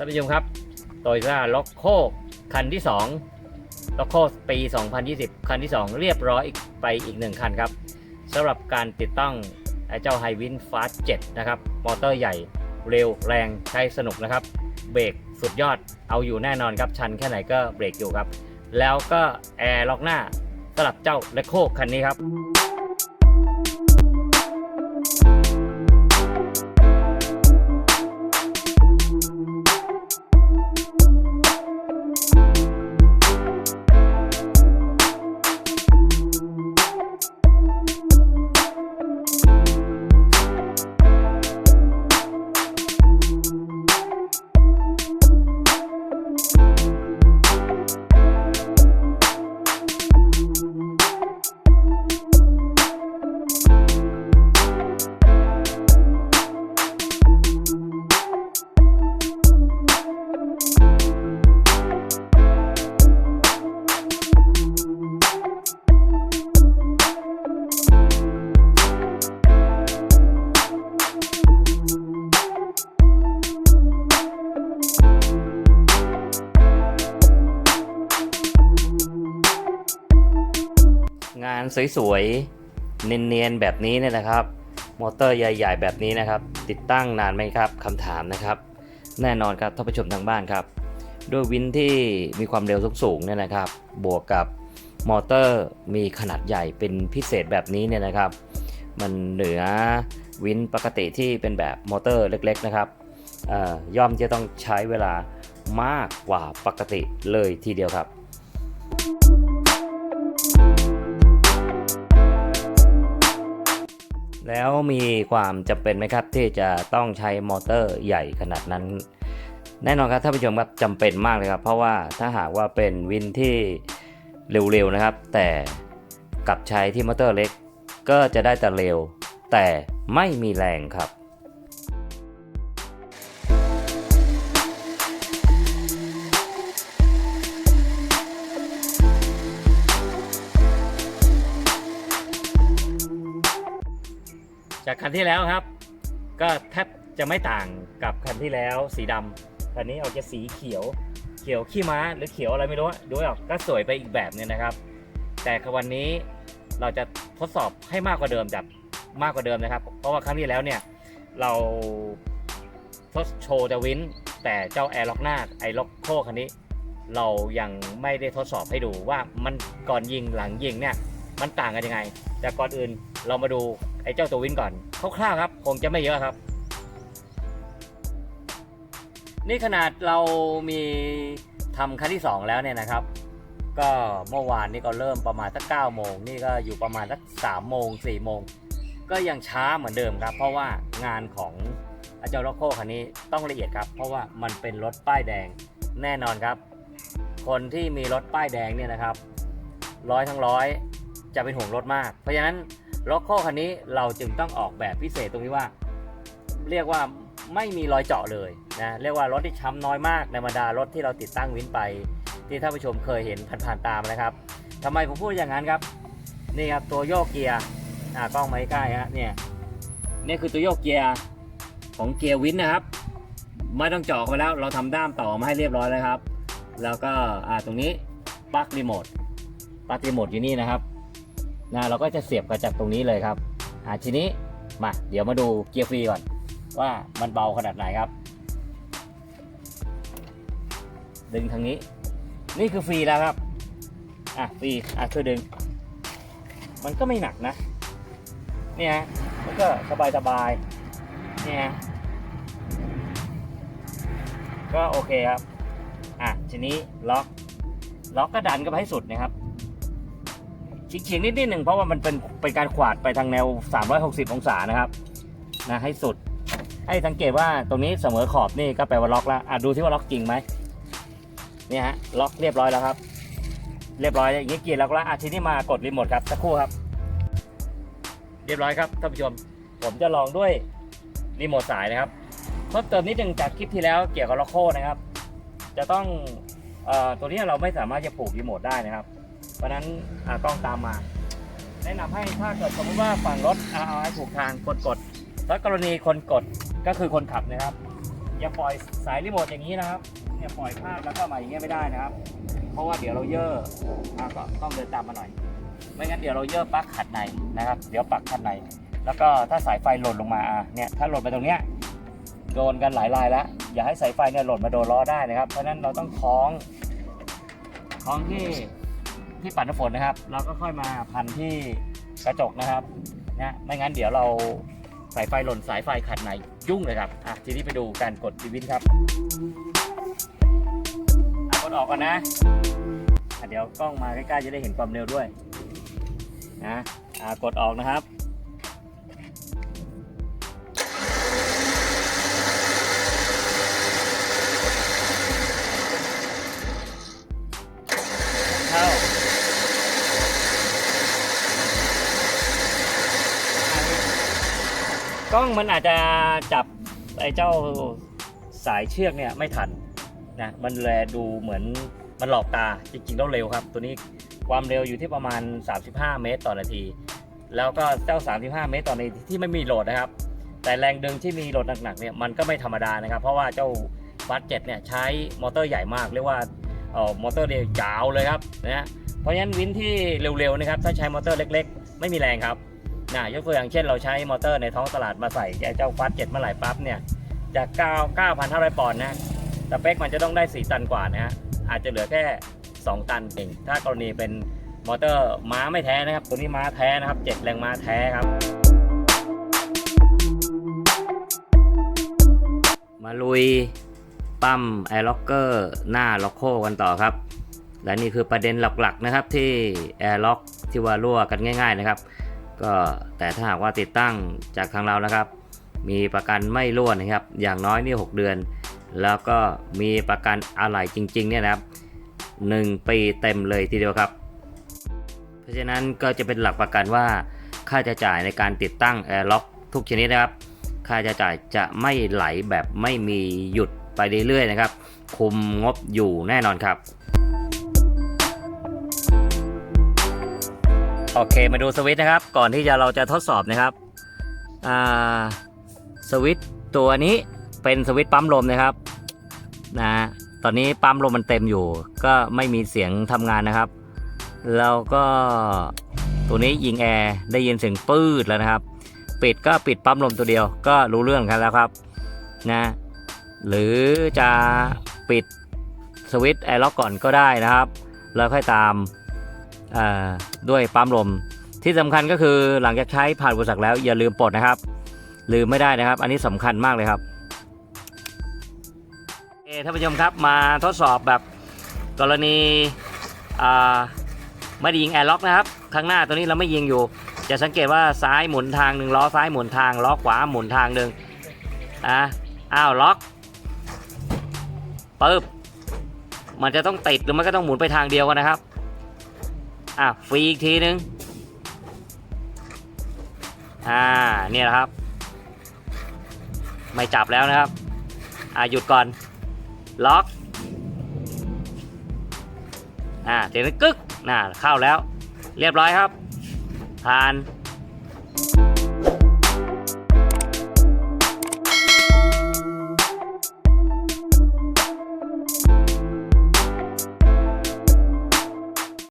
ท่านผู้ชมครับโตโยต้าล็อกโคคันที่ 2ล็อกโคปี 2020 คันที่ 2 เรียบร้อยอีกไปอีก 1 คันครับสำหรับการติดตั้งไอ้เจ้าไฮวินฟาส7นะครับ มอเตอร์ใหญ่เร็วแรงใช้สนุกนะครับ เบรกสุดยอดเอาอยู่แน่นอนครับ ชันแค่ไหนก็เบรกอยู่ครับ แล้วก็แอร์ล็อกหน้าสำหรับเจ้าเลโคคันนี้ครับ สวยๆ เนียนๆ แบบนี้เนี่ยนะครับ มอเตอร์ใหญ่ๆ แบบนี้นะครับ ติดตั้งนานไหมครับคำถามนะครับ แน่นอนครับท่านผู้ชมทางบ้านครับ ด้วยวินที่มีความเร็วสูงๆเนี่ยนะครับ บวกกับมอเตอร์มีขนาดใหญ่เป็นพิเศษแบบนี้เนี่ยนะครับ มันเหนือวินปกติที่เป็นแบบมอเตอร์เล็กๆนะครับอ่อย่อมจะต้องใช้เวลามากกว่าปกติเลยทีเดียวครับ แล้วมีความจำเป็นไหมครับที่จะต้องใช้มอเตอร์ใหญ่ขนาดนั้น แน่นอนครับท่านผู้ชมครับจำเป็นมากเลยครับ เพราะว่าถ้าหากว่าเป็นวินที่เร็วๆนะครับ แต่กับใช้ที่มอเตอร์เล็ก ก็จะได้แต่เร็ว แต่ไม่มีแรงครับ จากคันที่แล้วครับ ก็แทบจะไม่ต่างกับคันที่แล้วสีดำคันนี้ออกจะสีเขียว เขียวขี้ม้าหรือเขียวอะไรไม่รู้ดูไม่ออกก็สวยไปอีกแบบนึงนะครับ แต่วันนี้เราจะทดสอบให้มากกว่าเดิมจากมากกว่าเดิมนะครับ เพราะว่าครั้งที่แล้วเนี่ยเราทดโชว์จะวินแต่เจ้าแอร์ล็อกหน้าไอล็อกโคคันนี้ เรายังไม่ได้ทดสอบให้ดูว่ามันก่อนยิงหลังยิงเนี่ยมันต่างกันยังไง แต่ก่อนอื่น เรามาดูไอ้เจ้าตัววินก่อนคร่าวๆครับ คงจะไม่เยอะครับ นี่ขนาดเรามีทำคันที่ 2 แล้วเนี่ยนะครับ ก็เมื่อวานนี่ก็เริ่มประมาณสัก9โมงนี่ก็อยู่ประมาณสัก3โมง4โมงก็ยังช้าเหมือนเดิมครับ เพราะว่างานของอาจารย์ล็อกโคคันนี้ต้องละเอียดครับ เพราะว่ามันเป็นรถป้ายแดงแน่นอนครับ คนที่มีรถป้ายแดงเนี่ยนะครับร้อยทั้งร้อยจะเป็นห่วงรถมาก เพราะฉะนั้น ล็อกโคคันนี้เราจึงต้องออกแบบพิเศษตรงที่ว่า เรียกว่าไม่มีรอยเจาะเลยนะเรียกว่ารถที่ช้ำน้อยมากในบรรดารถที่เราติดตั้งวินไป ที่ท่านผู้ชมเคยเห็นผ่านๆตามนะครับทำไมผมพูดอย่างนั้นครับนี่ครับตัวโยกเกียร์อ่ากล้องมาใกล้ฮะเนี่ยนี่คือตัวโยกเกียร์ของเกียร์วินนะครับ ไม่ต้องเจาะเข้าไปแล้วเราทำด้ามต่อมาให้เรียบร้อยแล้วครับ แล้วก็อ่าตรงนี้ปลั๊กรีโมทปลั๊กรีโมทอยู่นี่นะครับ นะเราก็จะเสียบกระจากตรงนี้เลยครับอ่าทีนี้มาเดี๋ยวมาดูเกียร์ฟรีก่อน ว่ามันเบาขนาดไหนครับ ดึงทางนี้ นี่คือฟรีแล้วครับอะฟรีอะช่วยดึง มันก็ไม่หนักนะเนี่ยมันก็สบายสบายๆเนี่ยก็โอเคครับอะทีนี้ล็อกล็อกก็ดันก็ไปให้สุดนะครับ เฉียงๆนิดนิดหนึ่งเพราะว่ามันเป็นเป็นการขวาดไปทางแนว 360 องศานะครับนะให้สุด ให้สังเกตว่าตรงนี้เสมอขอบนี่ก็แปลว่าล็อกแล้วอะดูที่ว่าล็อกจริงไหมเนี่ยฮะล็อกเรียบร้อยแล้วครับ เรียบร้อยอย่างนี้เกียร์แล้วก็แล้วอะทีนี้มากดรีโมทครับสักครู่ครับ เรียบร้อยครับท่านผู้ชม ผมจะลองด้วยรีโมทสายนะครับเพิ่มเติมนิดนึงจากคลิปที่แล้วเกี่ยวกับล็อกโคนะครับ จะต้องเอ่อตัวนี้เราไม่สามารถจะผูกรีโมทได้นะครับ เพราะนั้นอะต้องตามมา แนะนำให้ถ้าเกิดสมมติว่าฝั่งรถอะเอาให้ผูกทางกดกดถ้ากรณีคนกดก็คือคนขับนะครับ อย่าปล่อยสายรีโมทอย่างนี้นะครับเนี่ยปล่อยพลาดแล้วก็มาอย่างเงี้ยไม่ได้นะครับ เพราะว่าเดี๋ยวเราเย่ออะก็ต้องเดินตามมาหน่อย ไม่งั้นเดี๋ยวเราเย่อปลั๊กขัดในนะครับ เดี๋ยวปลั๊กขัดในแล้วก็ถ้าสายไฟหล่นลงมาอะเนี่ยถ้าหล่นไปตรงเนี้ยโดนกันหลายรายแล้ว อย่าให้สายไฟเนี่ยหล่นมาโดนล้อได้นะครับ เพราะฉะนั้นเราต้องคล้องคล้องที่ ที่ปัดน้ำฝนนะครับ เราก็ค่อยมาพันที่กระจกนะครับนะไม่งั้นเดี๋ยวเราสายไฟหล่นสายไฟขัดไหนยุ่งเลยครับอะทีนี้ไปดูการกดทีวินครับกดออกก่อนนะเดี๋ยวกล้องมาใกล้ๆจะได้เห็นความเร็วด้วยนะกดออกนะครับ ล้องมันอาจจะจับไอ้เจ้าสายเชือกเนี่ยไม่ทันนะมันแลดูเหมือนมันหลอกตาจริงๆต้องเร็วครับ ตัวนี้ความเร็วอยู่ที่ประมาณ 35 เมตรต่อนาที แล้วก็เจ้า 35 เมตรต่อนาทีที่ไม่มีโหลดนะครับ แต่แรงดึงที่มีโหลดหนักๆเนี่ยมันก็ไม่ธรรมดานะครับ เพราะว่าเจ้าฟัสเจ็ดเนี่ยใช้มอเตอร์ใหญ่มากเรียกว่าเอ่อมอเตอร์เดียวยาวเลยครับนะฮะเพราะฉะนั้นวินที่เร็วๆนะครับถ้าใช้มอเตอร์เล็ก ๆ ไม่มีแรงครับ นะยกตัวอย่างเช่นเราใช้มอเตอร์ในท้องตลาดมาใส่เจ้าฟัสเจ็ดเมื่อไหร่ปั๊บเนี่ยจาก9 9,500 ปอนด์นะสเปคมันจะต้องได้ 4 ตันกว่านะฮะอาจจะเหลือแค่ 2 ตันเอง ถ้ากรณีเป็นมอเตอร์ม้าไม่แท้นะครับ ตัวนี้ม้าแท้นะครับ 7 แรงม้าแท้ครับ มาลุยปั๊มแอร์ล็อกเกอร์หน้าล็อกโคกันต่อครับ และนี่คือประเด็นหลักๆนะครับที่แอร์ล็อกที่ว่ารั่วกันง่าย ๆ นะครับ ก็แต่ถ้าหากว่าติดตั้งจากทางเรานะครับ มีประกันไม่ร่วนะครับ อย่างน้อยนี่ 6 เดือน แล้วก็มีประกันอะไหล่จริงๆเนี่ยนะครับ 1 ปีเต็มเลยทีเดียวครับ เพราะฉะนั้นก็จะเป็นหลักประกันว่าค่าใช้จ่ายในการติดตั้งแอร์ล็อกทุกชนิดนะครับ ค่าใช้จ่ายจะไม่ไหลแบบไม่มีหยุดไปเรื่อยๆนะครับ คุมงบอยู่แน่นอนครับ โอเคมาดูสวิตช์นะครับ ก่อนที่จะเราจะทดสอบนะครับสวิตช์ตัวนี้เป็นสวิตช์ปั๊มลมนะครับนะตอนนี้ปั๊มลมมันเต็มอยู่ ก็ไม่มีเสียงทำงานนะครับแล้วก็ตัวนี้ยิงแอร์ได้ยินเสียงปืดแล้วนะครับ ปิดก็ปิดปั๊มลมตัวเดียวก็รู้เรื่องกันแล้วครับนะหรือจะปิดสวิตช์แอร์ล็อกก่อนก็ได้นะครับ แล้วค่อยตาม ด้วยปั๊มลม ที่สำคัญก็คือหลังจากใช้ผ่านบริษัทแล้วอย่าลืมปลดนะครับ ลืมไม่ได้นะครับ อันนี้สำคัญมากเลยครับโอท่านผู้ชมครับมาทดสอบแบบกรณีไม่ได้ยิงแอร์ล็อกนะครับข้างหน้าตัวนี้เราไม่ยิงอยู่ จะสังเกตว่าซ้ายหมุนทางหนึ่งล้อซ้ายหมุนทางล้อขวาหมุนทางหนึ่งอะอ้าวล็อกปึ๊บมันจะต้องติดหรือมันก็ต้องหมุนไปทางเดียวกันนะครับ อะฟรีอีกทีนึง อ่าเนี่ยนะครับ ไม่จับแล้วนะครับ อ่าหยุดก่อน ล็อก อ่าเสียงกึก น่าเข้าแล้ว เรียบร้อยครับ ผ่าน